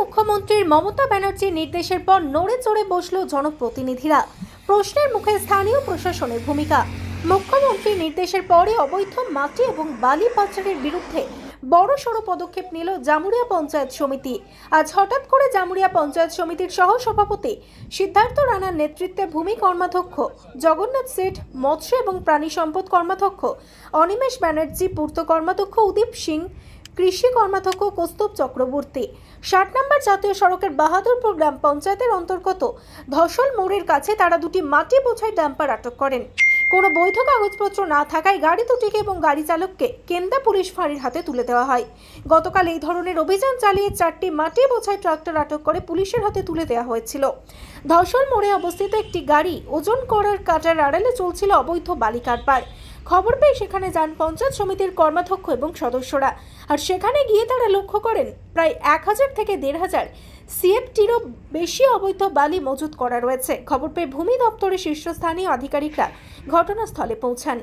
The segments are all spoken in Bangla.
মুখ্যমন্ত্রীর মমতা ব্যানার্জির নির্দেশের পর নড়ে চড়ে বসল জনপ্রতিনিধিরা। প্রশ্নের মুখে স্থানীয় প্রশাসনের ভূমিকা। মুখ্যমন্ত্রীর নির্দেশের পরে অবৈধ মাটি এবং বালি পাচারের বিরুদ্ধে বড় সড়ো পদক্ষেপ নিল জামুরিয়া পঞ্চায়েত সমিতি। আজ হঠাৎ করে জামুরিয়া পঞ্চায়েত সমিতির সহ সভাপতি সিদ্ধার্থ রানার নেতৃত্বে ভূমি কর্মাধ্যক্ষ জগন্নাথ সেঠ মৎস্য এবং প্রাণী সম্পদ কর্মাধ্যক্ষ অনিমেষ ব্যানার্জি, পূর্ত কর্মাধ্যক্ষ উদীপ সিং কৃষি কর্মাধ্যক্ষ কৌস্তব চক্রবর্তী। ষাট নম্বর জাতীয় সড়কের বাহাদুরপুর গ্রাম পঞ্চায়েতের অন্তর্গত ধসল মোড়ের কাছে তারা দুটি মাটি বোঝাই ডাম্পার আটক করেন। কোনো বৈধ কাগজপত্র না থাকায় গাড়ি দুটিকে এবং গাড়ি চালককে কেন্দা পুলিশ ফাঁড়ির হাতে তুলে দেওয়া হয়। গতকাল এই ধরনের অভিযান চালিয়ে চারটি মাটি বোঝাই ট্রাক্টর আটক করে পুলিশের হাতে তুলে দেওয়া হয়েছিল। ধসল মোড়ে অবস্থিত একটি গাড়ি ওজন করার কাটার আড়ালে চলছিল অবৈধ বালি কারবার খবর পেয়ে সেখানে যান পঞ্চায়েত সমিতির কর্মাধ্যক্ষ এবং সদস্যরা। আর সেখানে গিয়ে তারা লক্ষ্য করেন, প্রায় এক হাজার থেকে দেড় হাজার সিএফটিরও বেশি অবৈধ বালি মজুত করা রয়েছে। খবর পেয়ে ভূমি দপ্তরের শীর্ষস্থানীয় আধিকারিকরা ঘটনাস্থলে পৌঁছান।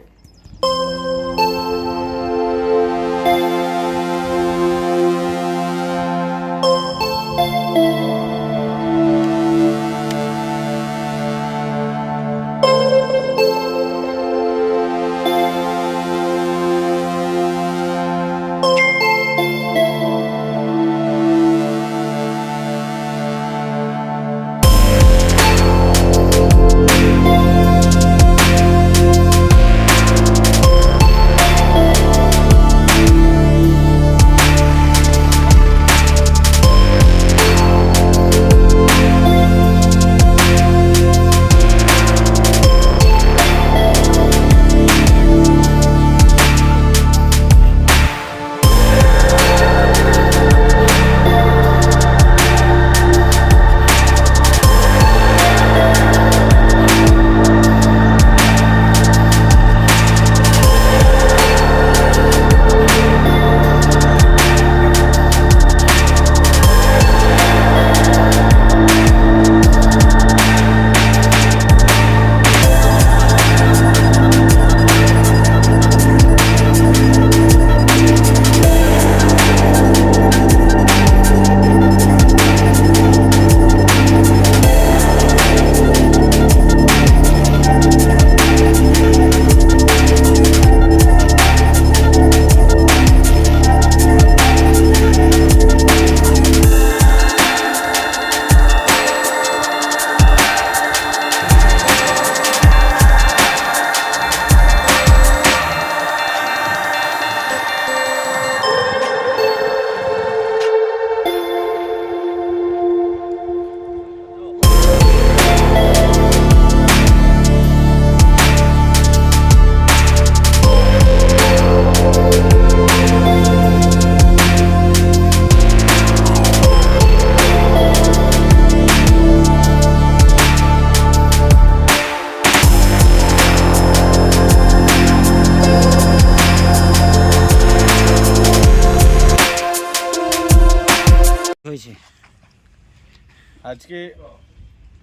আজকে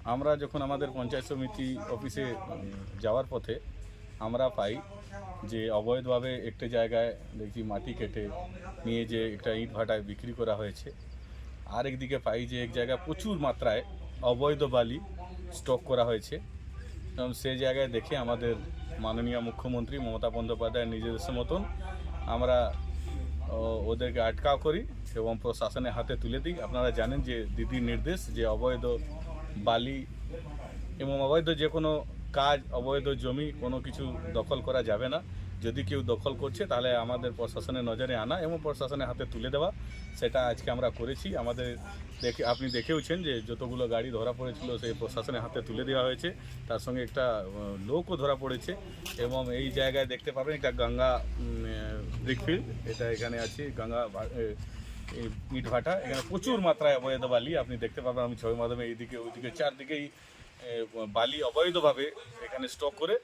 আমরা যখন আমাদের পঞ্চায়েত সমিতি অফিসে যাওয়ার পথে আমরা পাই যে অবৈধভাবে একটা জায়গায় দেখছি মাটি কেটে নিয়ে যে একটা ইট ভাটায় বিক্রি করা হয়েছে। আর একদিকে পাই যে এক জায়গায় প্রচুর মাত্রায় অবৈধ বালি স্টক করা হয়েছে। এবং সে জায়গায় দেখে আমাদের মাননীয় মুখ্যমন্ত্রী মমতা বন্দ্যোপাধ্যায়ের নিজস্ব মতন আমরা ওদেরকে আটকাও করি এবং প্রশাসনের হাতে তুলে দিই। আপনারা জানেন যে দিদির নির্দেশ যে অবৈধ বালি এবং অবৈধ যে কোনো কাজ, অবৈধ জমি কোনো কিছু দখল করা যাবে না। যদি কেউ দখল করছে, তাহলে আমাদের প্রশাসনের নজরে আনা এবং প্রশাসনের হাতে তুলে দেওয়া। সেটা আজকে আমরা করেছি। আমাদের দেখে, আপনি দেখেওছেন যে যতগুলো গাড়ি ধরা পড়েছিল, সেই প্রশাসনের হাতে তুলে দেওয়া হয়েছে। তার সঙ্গে একটা লোকও ধরা পড়েছে এবং এই জায়গায় দেখতে পাবেন একটা গঙ্গা ব্রিকফিল্ড এটা এখানে আছে, গঙ্গা ইট ভাটা এখানে প্রচুর মাত্রায় অবৈধ বালি, আপনি দেখতে পাবেন। আমি ছবির মাধ্যমে এইদিকে, ওইদিকে চারদিকেই বালি অবৈধভাবে এখানে স্টক করে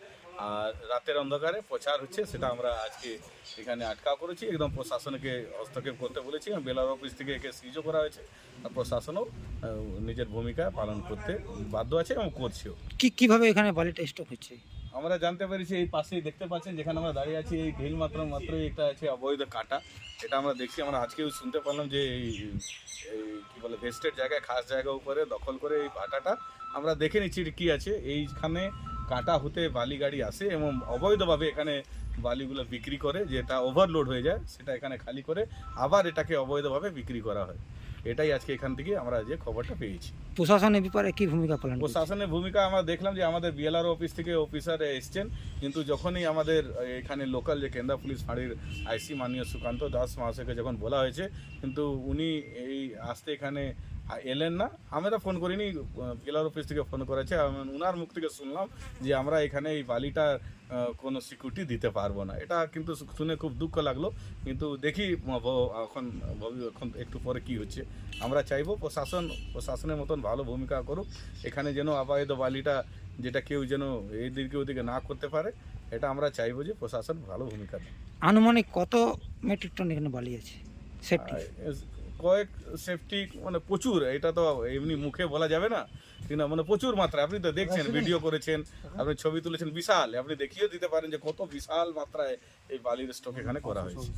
আর রাতের অন্ধকারে প্রচার হচ্ছে সেটা আমরা আজকে এখানে আটকাও করেছি। একদম প্রশাসনকে হস্তক্ষেপ করতে বলেছি এবং বেলার অফিস থেকে একে সিজও করা হয়েছে। আর প্রশাসনও নিজের ভূমিকা পালন করতে বাধ্য আছে এবং করছেও। কি কীভাবে এখানে বালিটা স্টক হচ্ছে? আমরা জানতে পেরেছি এই পাশেই দেখতে পাচ্ছেন যেখানে আমরা দাঁড়িয়ে আছি এই ঢিল মাত্র মাত্রই একটা আছে অবৈধ কাটা। এটা আমরা দেখছি আমরা আজকেও শুনতে পারলাম যে এই কি বলে ভেস্টের জায়গায় খাস জায়গা উপরে দখল করে এই ভাটাটা। আমরা দেখে নিচ্ছি কি আছে। এইখানে কাটা হতে বালি গাড়ি আসে এবং অবৈধভাবে এখানে বালিগুলো বিক্রি করে যেটা ওভারলোড হয়ে যায় সেটা এখানে খালি করে আবার এটাকে অবৈধভাবে বিক্রি করা হয়। এটাই আজকে এখান থেকে আমরা যে খবরটা পেয়েছি। প্রশাসনের ব্যাপারে কি ভূমিকা পালন প্রশাসনের ভূমিকা আমরা দেখলাম যে আমাদের বিএলআর অফিস থেকে অফিসার এসছেন কিন্তু যখনই আমাদের এখানে লোকাল যে কেন্দ্রা পুলিশ ফাঁড়ির আইসি মাননীয় সুকান্ত দাস মহাশয়কে যখন বলা হয়েছে কিন্তু উনি এই আসতে এখানে এলেন না। আমরা ফোন করিনি বিএলআর অফিস থেকে ফোন করেছে। আমি উনার মুখ থেকে শুনলাম যে আমরা এখানে এই বালিটা কোনো সিকিউরিটি দিতে পারব না। এটা কিন্তু শুনে খুব দুঃখ লাগল। কিন্তু দেখি এখন ভবি- এখন একটু পরে কি হচ্ছে। আমরা চাইব প্রশাসন প্রশাসনের মতন ভালো ভূমিকা করুক। এখানে যেন অবৈধ বালিটা যেটা কেউ যেন এইদিকে ওদিকে না করতে পারে এটা আমরা চাইব যে প্রশাসন ভালো ভূমিকা দেয় আনুমানিক কত মেট্রিক টন এখানে বালি আছে? সেফটি কয়েক সেফটি মানে প্রচুর এটা তো এমনি মুখে বলা যাবে না। কিন্তু মানে প্রচুর মাত্রায় আপনি তো দেখছেন ভিডিও করেছেন আপনি ছবি তুলেছেন বিশাল। আপনি দেখিয়ে দিতে পারেন যে কত বিশাল মাত্রায় এই বালির স্টক এখানে করা হয়েছে।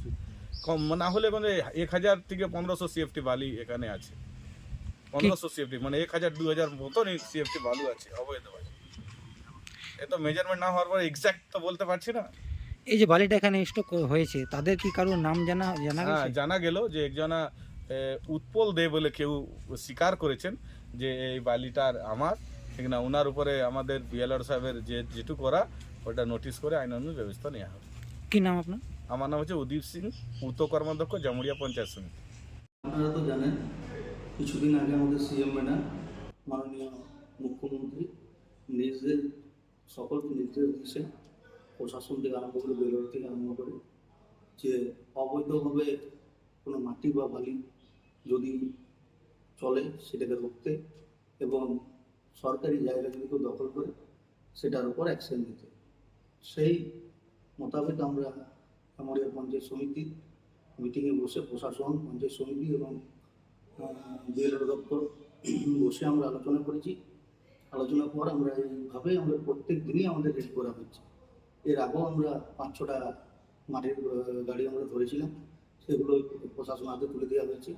কম না হলে মানে এক হাজার থেকে পনেরোশো সিএফটি বালি এখানে আছে। পনেরোশো সিএফটি মানে এক হাজার দু হাজার মতন সিএফটি বালু আছে অবৈধ বালি এ তো মেজারমেন্ট না হওয়ার পর এক্সাক্ট তো বলতে পারছি না। এই যে বালিটা এখানে স্টক হয়েছে তাদের কি কারোর নাম জানা জানা হ্যাঁ জানা গেল যে একজনা উৎপল দে বলে কেউ স্বীকার করেছেন যে এই বালিটার আমার। ঠিক না ওনার উপরে আমাদের বিএলআর সাহেবের যে যেটু করা ওটা নোটিশ করে আইনানুগ ব্যবস্থা নেওয়া হবে। কি নাম আপনার? আমার নাম হচ্ছে উদীপ সিং উত্তর কর্মাধ্যক্ষ জামুড়িয়া পঞ্চায়েত সমিতি। আপনারা তো জানেন কিছুদিন আগে আমাদের সিএম ম্যাডাম মাননীয় মুখ্যমন্ত্রী নিজের সকল নির্দেশ দিয়েছেন প্রশাসন থেকে আরম্ভ করে বেলোর থেকে আরম্ভ করে যে অবৈধভাবে কোনো মাটি বা বালি যদি চলে সেটাকে রুখতে এবং সরকারি জায়গা যদি কেউ দখল করে, সেটার উপর অ্যাকশন নিতে। সেই মোতাবেক আমরা আমাদের পঞ্চায়েত সমিতি মিটিংয়ে বসে, প্রশাসন, পঞ্চায়েত সমিতি এবং বিএলও দপ্তর বসে আমরা আলোচনা করেছি। আলোচনার পর আমরা এইভাবে আমরা প্রত্যেক দিনই আমাদের রেডি করা হচ্ছে। এর আগেও আমরা পাঁচ ছটা মাটির গাড়ি আমরা ধরেছিলাম। সেগুলো প্রশাসন হাতে তুলে দেওয়া হয়েছে।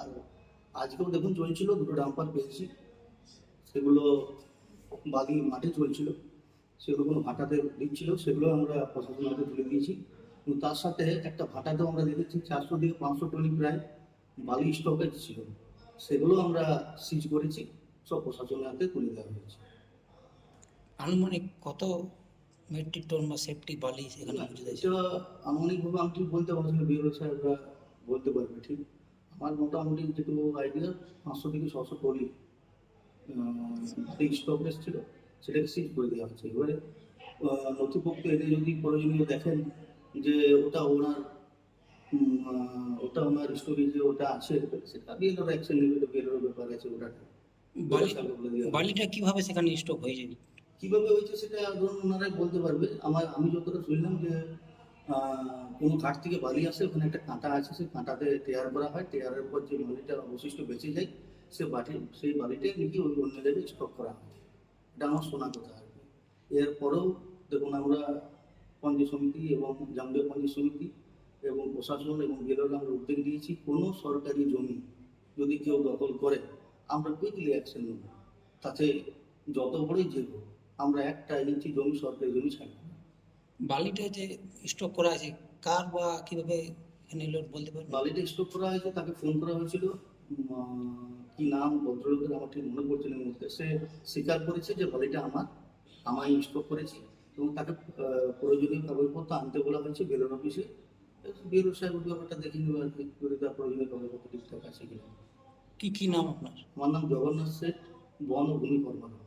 আর আজকেও দেখুন চলছিল দুটো ডাম্পার পেয়েছি। সেগুলো বালি মাঠে চলছিল। সেগুলো কোনো ভাটাতে দিচ্ছিল সেগুলো আমরা প্রশাসন হাতে তুলে দিয়েছি। কিন্তু তার সাথে একটা ভাটাতেও আমরা দেখেছি চারশো থেকে পাঁচশো টনি প্রায় বালি স্টকেজ ছিল। সেগুলো আমরা সিজ করেছি সব প্রশাসনের হাতে তুলে দেওয়া হয়েছে। আনুমানিক কত মেট্রিক টন বা সেফটি বালি সেখানে আনুমানিকভাবে আমি ঠিক বলতে পারছি না বিএলও সাহেবরা বলতে পারবে ঠিক? আমার মোটামুটি যেটু আইডিয়া পাঁচশো থেকে ছশো টনি স্টক এসেছিল সেটাকে সিজ করে দেওয়া হচ্ছে। এবারে নথিপত্র এনে যদি প্রয়োজনীয় দেখেন যে ওটা ওনার ওটা ওনার স্টোরেজে ওটা আছে সেটা বিএলওর অ্যাকশন নেবে এটা বিএলওর ব্যাপার আছে ওটা। বালিটা কীভাবে সেখানে স্টক হয়ে যায়? কীভাবে হয়েছে সেটা ধরুন ওনারাই বলতে পারবে। আমার আমি যতটা শুনলাম যে কোনো কাঠ থেকে বালি আসে, ওখানে একটা কাঁটা আছে, সেই কাঁটাতে টেয়ার করা হয়। টেয়ারের পর যে বালিটা অবশিষ্ট বেঁচে যায়, সে বাটি, সেই বালিটাই নাকি ওই অন্য জায়গায় স্টক করা হয়। এটা আমার শোনা কথা আর এরপরেও দেখুন আমরা পঞ্চায়েত সমিতি এবং জাতীয় পঞ্চায়েত সমিতি এবং প্রশাসন এবং বিএলওর আমরা উদ্যোগ দিয়েছি কোনো সরকারি জমি যদি কেউ দখল করে, আমরা কুইকলি অ্যাকশন নেব। তাতে যত বড়ই যে আমরা একটা ইঞ্চি জমি সরকারি জমি ছাড়ব। বালিটা যে স্টক করা আছে কার বা কীভাবে এলো বলতে পারবেন বালিটা স্টক করা হয়েছে তাকে ফোন করা হয়েছিল। কি নাম ভদ্রলোকের আমার ঠিক মনে পড়ছে না মুহূর্তে। সে স্বীকার করেছে যে বালিটা আমার আমায় স্টক করেছে। এবং তাকে প্রয়োজনীয় কাগজপত্র আনতে বলা হয়েছে বেরোর অফিসে। বেরো সাহেব ব্যাপারটা দেখে নেবে আর কি যদি তার প্রয়োজনীয় কাগজপত্র ঠিকঠাক আছে কিনা। কি কি নাম আপনার? আমার নাম জগন্নাথ শেঠ বন ও ভূমি কর্মকর্তা